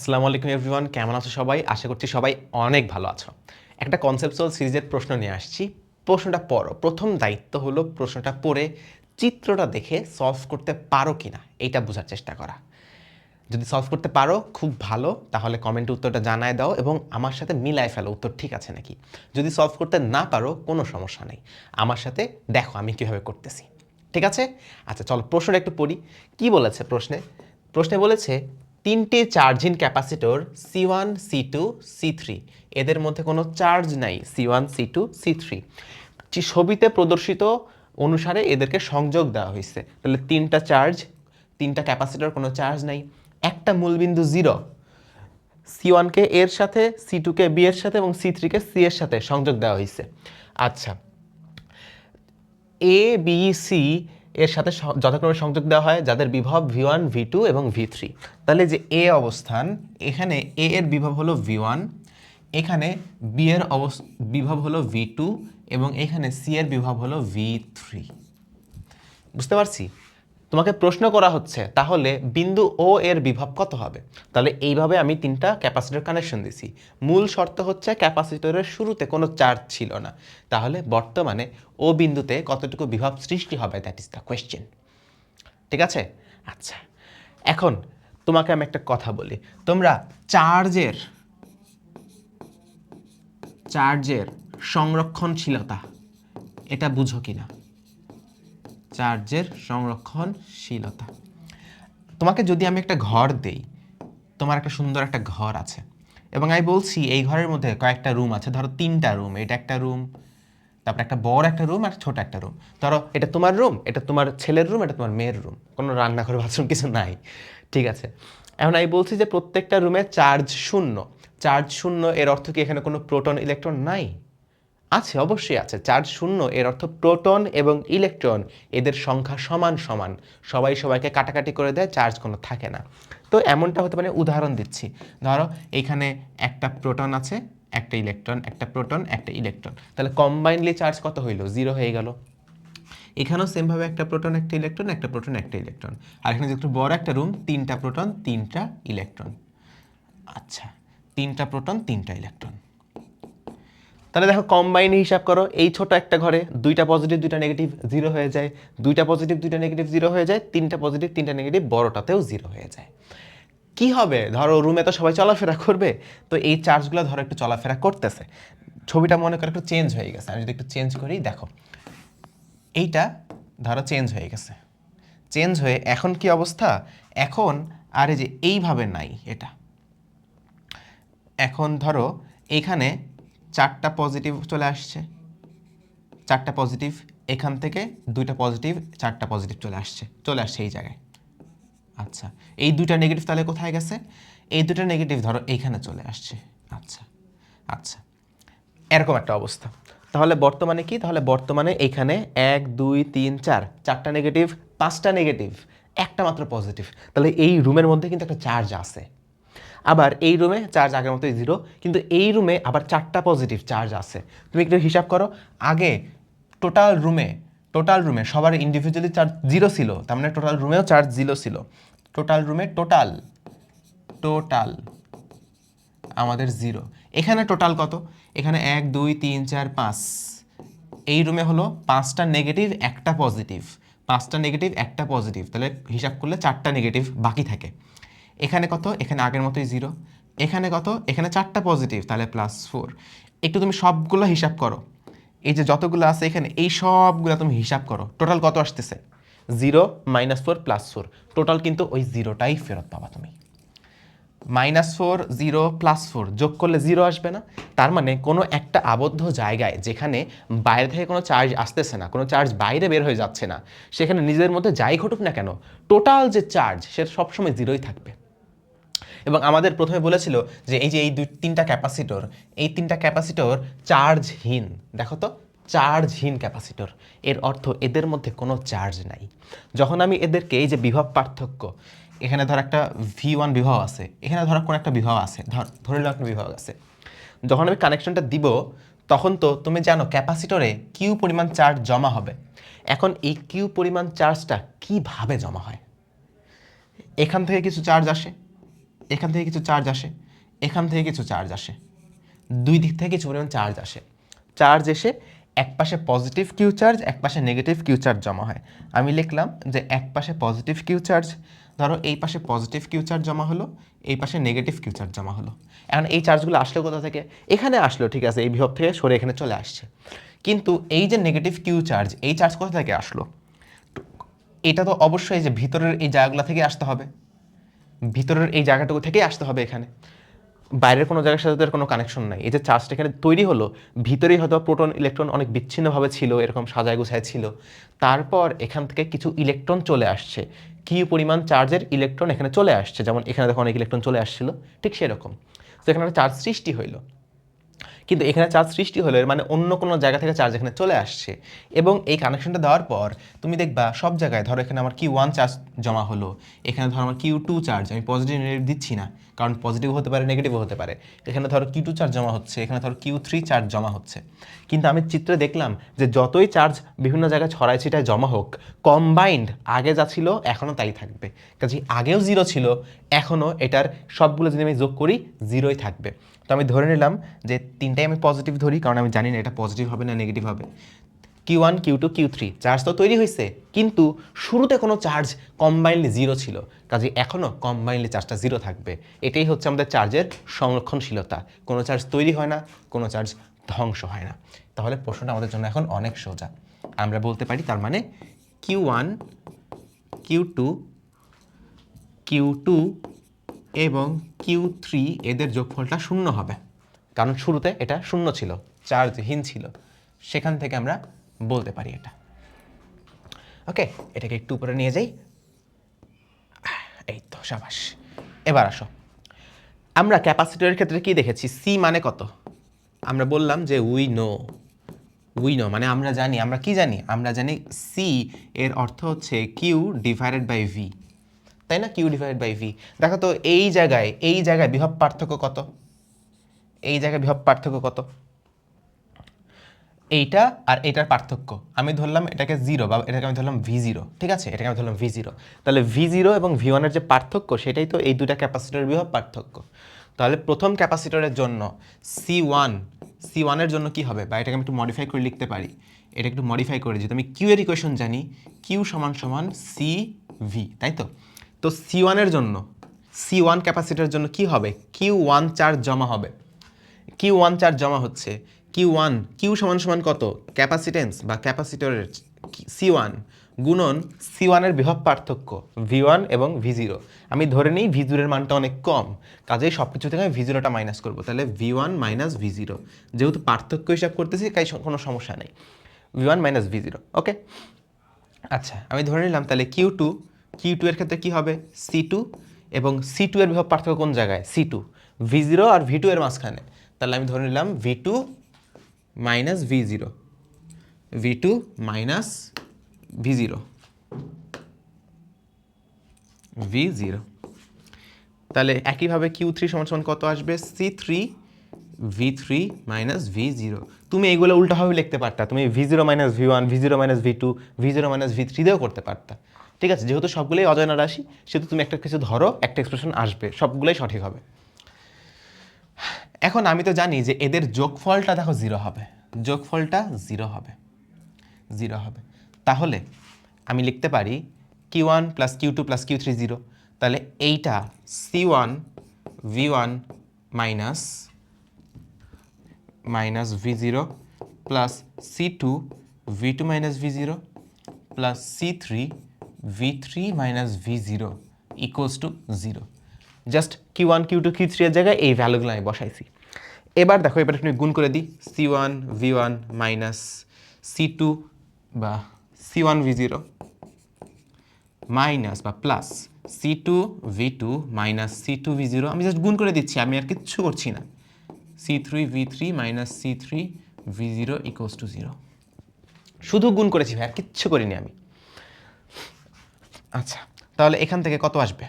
আসসালামু আলাইকুম এভরিওয়ান, কেমন আছো সবাই? আশা করছি সবাই অনেক ভালো আছো। একটা কনসেপচুয়াল সিরিজের প্রশ্ন নিয়ে আসছি। প্রশ্নটা পড়ো। প্রথম দায়িত্ব হলো প্রশ্নটা পড়ে চিত্রটা দেখে সলভ করতে পারো কি না এইটা বোঝার চেষ্টা করা। যদি সলভ করতে পারো, খুব ভালো, তাহলে কমেন্টে উত্তরটা জানায় দাও এবং আমার সাথে মিলায় ফেলো, উত্তর ঠিক আছে নাকি? যদি সলভ করতে না পারো, কোনো সমস্যা নেই। আমার সাথে দেখো আমি কীভাবে করতেছি। ঠিক আছে? আচ্ছা চলো প্রশ্নটা একটু পড়ি। কি বলেছে প্রশ্নে? প্রশ্নে বলেছে তিনটে charging capacitor C one C two C three এদের মধ্যে কোনো চার্জ নাই C one C two C three ছবিতে প্রদর্শিত অনুসারে এদেরকে সংযোগ দেওয়া হয়েছে। তাহলে তিনটা চার্জ, তিনটা ক্যাপাসিটর কোনো চার্জ নাই। একটা মূলবিন্দু জিরো সি ওয়ানকে এর সাথে সি টুকে বি এর সাথে এবং সি থ্রিকে সি এর সাথে সংযোগ দেওয়া হয়েছে। আচ্ছা। এ বি সি এর সাথে যথাক্রমে সংযোগ দেওয়া হয় যাদের বিভব ভি ওয়ান ভি টু এবং ভি থ্রি তাহলে যে এ অবস্থান, এখানে এ এর বিভব হলো ভি ওয়ান এখানে বি এর অবস বিভব হলো ভি টু এবং এখানে সি এর বিভব হলো ভি থ্রি বুঝতে পারছি? তোমাকে প্রশ্ন করা হচ্ছে, তাহলে বিন্দু ও এর বিভব কত হবে? তাহলে এইভাবে আমি তিনটা ক্যাপাসিটর কানেকশন দিছি। মূল শর্ত হচ্ছে ক্যাপাসিটরের শুরুতে কোনো চার্জ ছিল না। তাহলে বর্তমানে ও বিন্দুতে কতটুকু বিভব সৃষ্টি হবে দ্যাট ইজ দ্য কোয়েশ্চেন ঠিক আছে? আচ্ছা এখন তোমাকে আমি একটা কথা বলি। তোমরা চার্জের চার্জের সংরক্ষণশীলতা, এটা বুঝো কিনা? চার্জের সংরক্ষণশীলতা। তোমাকে যদি আমি একটা ঘর দেই, তোমার একটা সুন্দর একটা ঘর আছে। এবং আমি বলছি, এই ঘরের মধ্যে কয়েকটা রুম আছে। ধরো তিনটা রুম এটা একটা রুম তারপরে একটা বড় একটা রুম আর ছোট একটা রুম ধরো এটা তোমার রুম এটা তোমার ছেলের রুম এটা তোমার মেয়ের রুম কোনো রান্নাঘর বাথরুম কিছু নাই। ঠিক আছে? এখন আমি বলছি যে প্রত্যেকটা রুমে চার্জ শূন্য। চার্জ শূন্য এর অর্থ কি এখানে কোনো প্রোটন ইলেকট্রন নাই? আছে, অবশ্যই আছে। চার্জ শূন্য, এর অর্থ প্রোটন এবং ইলেকট্রন, এদের সংখ্যা সমান সমান। সবাই সবাইকে কাটাকাটি করে দেয়, চার্জ কোনো থাকে না। তো এমনটা হতে পারে, উদাহরণ দিচ্ছি। ধরো, এখানে একটা প্রোটন আছে, একটা ইলেকট্রন, একটা প্রোটন, একটা ইলেকট্রন। তাহলে কম্বাইনলি চার্জ কত হইল? জিরো হয়ে গেল। এখানেও সেমভাবে একটা প্রোটন, একটা ইলেকট্রন, একটা প্রোটন, একটা ইলেকট্রন। আর এখানে যে একটু বড় একটা রুম তিনটা প্রোটন, তিনটা ইলেকট্রন। আচ্ছা তিনটা প্রোটন, তিনটা ইলেকট্রন। তাহলে দেখো কম্বাইন হিসাব করো, এই ছোট একটা ঘরে দুইটা পজিটিভ দুইটা নেগেটিভ জিরো হয়ে যায়। দুইটা পজিটিভ দুইটা নেগেটিভ জিরো হয়ে যায়, তিনটা পজিটিভ তিনটা নেগেটিভ বড়টাতেও জিরো হয়ে যায়। কি হবে? ধরো রুমে তো সবাই চলাফেরা করবে, তো এই চার্জগুলো ধরো একটু চলাফেরা করতেছে। ছবিটা মনে করো একটু চেঞ্জ হয়ে গেছে, আমি যদি একটু চেঞ্জ করি, দেখো, এইটা ধরো চেঞ্জ হয়ে গেছে। চেঞ্জ হয়ে এখন কি অবস্থা? এখন, আর যে এইভাবে নাই এটা। এখন ধরো এখানে চারটা পজিটিভ চলে আসছে। চারটা পজিটিভ এখান থেকে দুইটা পজিটিভ চারটা পজিটিভ চলে আসছে। চলে আসছে এই জায়গায়। আচ্ছা এই দুইটা নেগেটিভ তাহলে কোথায় গেছে? এই দুটো নেগেটিভ ধরো এইখানে চলে আসছে। আচ্ছা আচ্ছা এরকম একটা অবস্থা। তাহলে বর্তমানে কি? তাহলে বর্তমানে এখানে এক, দুই, তিন, চার, চারটা নেগেটিভ পাঁচটা নেগেটিভ একটা মাত্র পজিটিভ তাহলে এই রুমের মধ্যে কিন্তু একটা চার্জ আছে। আবার এই রুমে চার্জ আগের মতোই জিরো কিন্তু এই রুমে আবার চারটা পজিটিভ চার্জ আছে। তুমি একটু হিসাব করো, আগে টোটাল রুমে টোটাল রুমে সবার ইন্ডিভিজুয়ালি চার্জ জিরো ছিল, তার মানে টোটাল রুমেও চার্জ জিরো ছিল। টোটাল রুমে টোটাল টোটাল আমাদের জিরো এখানে টোটাল কত? এখানে এক, দুই, তিন, চার, পাঁচ। এই রুমে হলো পাঁচটা নেগেটিভ একটা পজিটিভ পাঁচটা নেগেটিভ একটা পজিটিভ তাহলে হিসাব করলে চারটা নেগেটিভ বাকি থাকে। এখানে কত? এখানে আগের মতোই জিরো এখানে কত? এখানে চারটা পজিটিভ তাহলে প্লাস ফোর একটু তুমি সবগুলো হিসাব করো। এই যে যতগুলো আছে এখানে, এই সবগুলো তুমি হিসাব করো। টোটাল কত আসতেছে? Zero minus four plus four total কিন্তু ওই জিরোটাই ফেরত পাবা তুমি। Minus four zero plus four যোগ করলে জিরো আসবে না। তার মানে কোনো একটা আবদ্ধ জায়গায় যেখানে বাইরে থেকে কোনো চার্জ আসতেছে না, কোনো চার্জ বাইরে বের হয়ে যাচ্ছে না, সেখানে নিজেদের মধ্যে যাই ঘটুক না কেন টোটাল যে চার্জ সেটা সবসময় জিরোই থাকবে। এবং আমাদের প্রথমে বলেছিল যে এই যে এই দুই, তিনটা ক্যাপাসিটর, এই তিনটা ক্যাপাসিটর চার্জহীন। দেখো তো, চার্জহীন ক্যাপাসিটর। এর অর্থ এদের মধ্যে কোনো চার্জ নাই। যখন আমি এদেরকে এই যে বিভব পার্থক্য, এখানে ধর একটা ভি ওয়ান বিভব আছে, এখানে ধর কোনো একটা বিভব আছে, ধর, ধরে নাও একটা বিভব আছে। যখন আমি কানেকশনটা দিব, তখন তো তুমি জানো ক্যাপাসিটরে কিউ পরিমাণ চার্জ জমা হবে। এখন এই কিউ পরিমাণ চার্জটা কীভাবে জমা হয়? এখান থেকে কিছু চার্জ আসে। এখান থেকে কিছু চার্জ আসে, এখান থেকে কিছু চার্জ আসে, দুই দিক থেকে কিছু পরিমাণ চার্জ আসে। চার্জ এসে এক পাশে পজিটিভ কিউ চার্জ এক পাশে নেগেটিভ কিউ চার্জ জমা হয়। আমি লিখলাম যে এক পাশে পজিটিভ কিউ চার্জ ধরো এই পাশে পজিটিভ কিউ চার্জ জমা হলো, এই পাশে নেগেটিভ কিউ চার্জ জমা হলো। এখন এই চার্জগুলো আসলো কোথা থেকে? এখানে আসলো, ঠিক আছে, এই বিভব থেকে সরে এখানে চলে আসছে। কিন্তু এই যে নেগেটিভ কিউ চার্জ এই চার্জ কোথা থেকে আসলো? এটা তো অবশ্যই যে ভিতরের এই জায়গাগুলো থেকে আসতে হবে। ভিতরের এই জায়গাটুকু থেকেই আসতে হবে এখানে। বাইরের কোনো জায়গার সাথে তাদের কোনো কানেকশন নাই। এই যে চার্জটা এখানে তৈরি হলো, ভিতরেই হয়তো প্রোটন ইলেকট্রন অনেক বিচ্ছিন্নভাবে ছিল, এরকম সাজায় গুছায় ছিল। তারপর এখান থেকে কিছু ইলেকট্রন চলে আসছে। কি পরিমাণ চার্জের ইলেকট্রন এখানে চলে আসছে? যেমন এখানে দেখো অনেক ইলেকট্রন চলে আসছিল, ঠিক সেরকম। তো এখানে একটা চার্জ সৃষ্টি হইল। কিন্তু এখানে চার্জ সৃষ্টি হলো, এর মানে অন্য কোনো জায়গা থেকে চার্জ এখানে চলে আসছে। এবং এই কানেকশনটা দেওয়ার পর তুমি দেখবা সব জায়গায়, ধরো এখানে আমার কিউ ওয়ান চার্জ জমা হলো, এখানে ধরো আমার কিউ টু চার্জ আমি পজিটিভ নেগেটিভ দিচ্ছি না, কারণ পজিটিভ হতে পারে নেগেটিভও হতে পারে। এখানে ধরো কিউ টু চার্জ জমা হচ্ছে, এখানে ধরো কিউ থ্রি চার্জ জমা হচ্ছে। কিন্তু আমি চিত্রে দেখলাম যে যতই চার্জ বিভিন্ন জায়গায় ছড়াই ছিটায় জমা হোক কম্বাইন্ড আগে যা ছিল এখনও তাই থাকবে। কাজে আগেও জিরো ছিল এখনও এটার সবগুলো যদি আমি যোগ করি জিরোই থাকবে। তো আমি ধরে নিলাম যে তিনটাই আমি পজিটিভ ধরি, কারণ আমি জানি না এটা পজিটিভ হবে না নেগেটিভ হবে। Q one Q two Q three charge তো তৈরি হয়েছে কিন্তু শুরুতে কোনো চার্জ কম্বাইনলি জিরো ছিল। কাজে এখনও কম্বাইনলি চার্জটা জিরো থাকবে। এটাই হচ্ছে আমাদের চার্জের সংরক্ষণশীলতা। কোনো চার্জ তৈরি হয় না, কোনো চার্জ ধ্বংস হয় না। তাহলে প্রশ্নটা আমাদের জন্য এখন অনেক সোজা। আমরা বলতে পারি তার মানে Q one Q two Q two এবং কিউ থ্রি এদের যোগফলটা শূন্য হবে। কারণ শুরুতে এটা শূন্য ছিল চার্জহীন ছিল। সেখান থেকে আমরা বলতে পারি এটা। ওকে এটাকে একটু উপরে নিয়ে যাই। এই তো সাবাস। এবার আসো। আমরা ক্যাপাসিটরের ক্ষেত্রে কি দেখেছি? সি মানে কত? আমরা বললাম যে উই নো উই নো মানে আমরা জানি। আমরা কি জানি? আমরা জানি সি এর অর্থ হচ্ছে কিউ ডিভাইডেড বাই ভি তাই না? কিউ ডিভাইডেড বাই ভি দেখো তো, এই জায়গায় এই জায়গায় বিভব পার্থক্য কত? এই জায়গায় বিভব পার্থক্য কত? এইটা আর এটার পার্থক্য। আমি ধরলাম এটাকে জিরো বা এটাকে আমি ধরলাম ভি জিরো ঠিক আছে? এটাকে আমি ধরলাম ভি জিরো তাহলে ভি জিরো এবং ভি ওয়ানের যে পার্থক্য, সেটাই তো এই দুটা ক্যাপাসিটরের বিভব পার্থক্য। তাহলে প্রথম ক্যাপাসিটরের জন্য সি ওয়ান সি ওয়ানের জন্য কি হবে? বা এটাকে আমি একটু মডিফাই করে লিখতে পারি। এটা একটু মডিফাই করে যেহেতু আমি কিউ এর ইকুয়েশন জানি। কিউ সমান সমান সি ভি তাই তো? তো সি ওয়ানের জন্য সি ওয়ান ক্যাপাসিটরের জন্য কি হবে? কিউ ওয়ান চার্জ জমা হবে। কিউ ওয়ান চার্জ জমা হচ্ছে কিউ ওয়ান কিউ সমান সমান কত? ক্যাপাসিটেন্স বা ক্যাপাসিটরের সি ওয়ান গুণন সি ওয়ানের বিভব পার্থক্য ভি ওয়ান এবং ভি জিরো আমি ধরে নিই ভি জিরোর মানটা অনেক কম, কাজেই সব কিছু থেকে আমি ভি জিরোটা মাইনাস করব। তাহলে V one minus V zero যেহেতু পার্থক্য হিসাব করতেছি, তাই কোনো সমস্যা নেই। V one minus V zero okay আচ্ছা আমি ধরে নিলাম তাহলে কিউ টু কিউ টু এর ক্ষেত্রে কী হবে? সি টু এবং সি টু এর বিভব পার্থক্য কোন জায়গায়? সি টু ভি জিরো আর ভি টু এর মাঝখানে। তাহলে আমি ধরে নিলাম V two minus V zero V two minus V zero V zero তাহলে একইভাবে কিউ থ্রি সমান সমান কত আসবে? C three V three minus V zero তুমি এইগুলো উল্টাভাবে লিখতে পারতা। তুমি V zero minus V one V zero minus V two V zero minus V three দিয়েও করতে পারতা। ঠিক আছে, যেহেতু সবগুলোই অজানা রাশি সেহেতু তুমি একটা কিছু ধরো, একটা এক্সপ্রেশন আসবে, সবগুলোই সঠিক হবে। এখন আমি তো জানি যে এদের যোগফলটা দেখো জিরো হবে। যোগফলটা জিরো হবে। জিরো হবে। তাহলে আমি লিখতে পারি Q one plus Q two plus Q three zero তাহলে এইটা C one V one minus minus V zero plus C two V two minus V zero plus C three V three minus V zero equals to zero just Q one Q two Q three এর জায়গায় এই ভ্যালুগুলো আমি বসাইছি। এবার দেখো, এবার তুমি গুণ করে দিই। C one V one minus C two বা C one V zero minus বা plus C two V two minus C two V zero আমি জাস্ট গুণ করে দিচ্ছি, আমি আর কিচ্ছু করছি না। C three V three minus C three V zero to zero শুধু গুণ করেছি ভাই, আর কিচ্ছু করিনি আমি। আচ্ছা তাহলে এখান থেকে কত আসবে?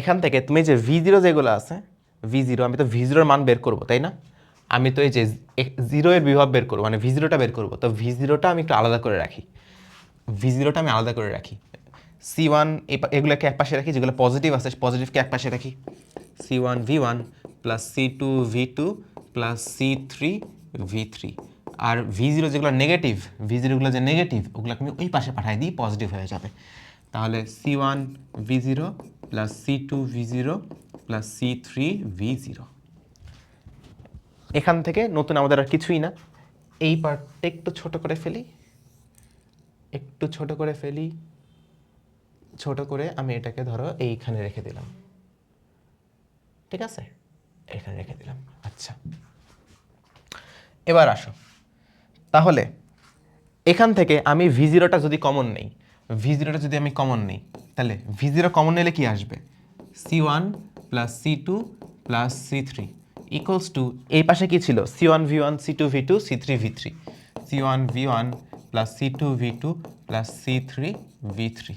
এখান থেকে তুমি যে ভি জিরো যেগুলো আছে ভি জিরো আমি তো ভি জিরোর মান বের করব, তাই না? আমি তো এই যে জিরো এর বিভব বের করব মানে ভি জিরোটা বের করব, তো ভি জিরোটা আমি একটু আলাদা করে রাখি। ভি জিরোটা আমি আলাদা করে রাখি। সি ওয়ান এগুলোকে এক পাশে রাখি, যেগুলো পজিটিভ আছে পজিটিভকে এক পাশে রাখি। C one V one plus C two V two plus C three V three আর ভি জিরো যেগুলো নেগেটিভ ভি জিরোগুলো যে নেগেটিভ ওগুলোকে আমি ওই পাশে পাঠাই দিই পজিটিভ হয়ে যাবে। তাহলে C one V zero plus C two V zero plus C three V zero এখান থেকে নতুন আমাদের আর কিছুই না। এই পার্টটা একটু ছোট করে ফেলি। একটু ছোট করে ফেলি। ছোট করে আমি এটাকে ধরো এইখানে রেখে দিলাম। ঠিক আছে? এখানে রেখে দিলাম। আচ্ছা। এবার আসো। তাহলে, এখান থেকে আমি ভি জিরোটা যদি কমন নেই ভি জিরোটা যদি আমি কমন নেই, তাহলে ভি জিরো কমন নিলে কি আসবে? C one plus C two plus C three equals to এই পাশে কি ছিল? C one V one C two V two C three V three C one V one plus C two V two plus C three V three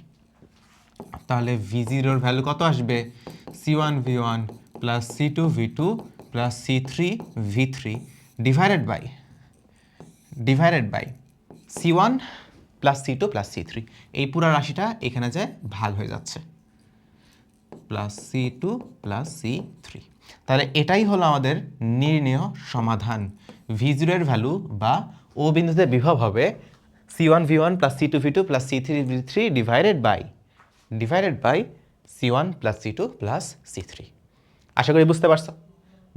তাহলে V জিরোর value কত আসবে? C one V one plus C two V two plus C three V three divided by divided by C one plus C two plus C three এই পুরো রাশিটা এখানে যে ভাগ হয়ে যাচ্ছে। Plus C two plus C three তাহলে এটাই হলো আমাদের নির্ণেয় সমাধান। ভি জিরোর ভ্যালু বা ও বিন্দুতে বিভব হবে C one V one plus C two V two plus C three V three divided by divided by C one plus C two plus C three আশা করি বুঝতে পারছ?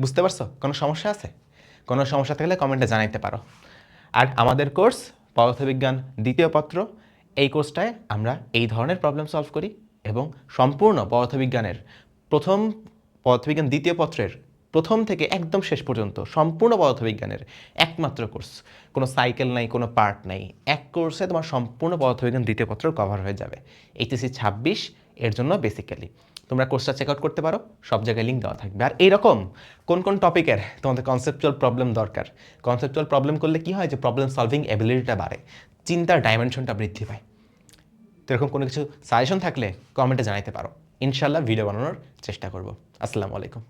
বুঝতে পারছ? কোনো সমস্যা আছে? কোনো সমস্যা থাকলে কমেন্টে জানাইতে পারো। আর আমাদের কোর্স, পদার্থবিজ্ঞান দ্বিতীয় পত্র, এই কোর্সটায় আমরা এই ধরনের প্রবলেম সলভ করি এবং সম্পূর্ণ পদার্থবিজ্ঞানের প্রথম, পদার্থবিজ্ঞান দ্বিতীয় পত্রের প্রথম থেকে একদম শেষ পর্যন্ত সম্পূর্ণ পদার্থবিজ্ঞানের একমাত্র কোর্স। কোনো সাইকেল নাই, কোনো পার্ট নাই। এক কোর্সে তোমার সম্পূর্ণ পদার্থবিজ্ঞান দ্বিতীয় পত্র কভার হয়ে যাবে। এইচএসসি ছাব্বিশ, এর জন্য বেসিক্যালি তোমরা কোর্সটা চেক আউট করতে পারো, সব জায়গায় লিঙ্ক দেওয়া থাকবে। আর এইরকম কোন কোন টপিকের তোমাদের কনসেপচুয়াল প্রবলেম দরকার? কনসেপচুয়াল প্রবলেম করলে কী হয় যে প্রবলেম সলভিং অ্যাবিলিটিটা বাড়ে, চিন্তার ডাইমেনশনটা বৃদ্ধি পায়। তো এরকম কোনো কিছু সাজেশন থাকলে কমেন্টে জানাইতে পারো। ইনশাল্লাহ ভিডিও বানানোর চেষ্টা করব। আসসালামু আলাইকুম।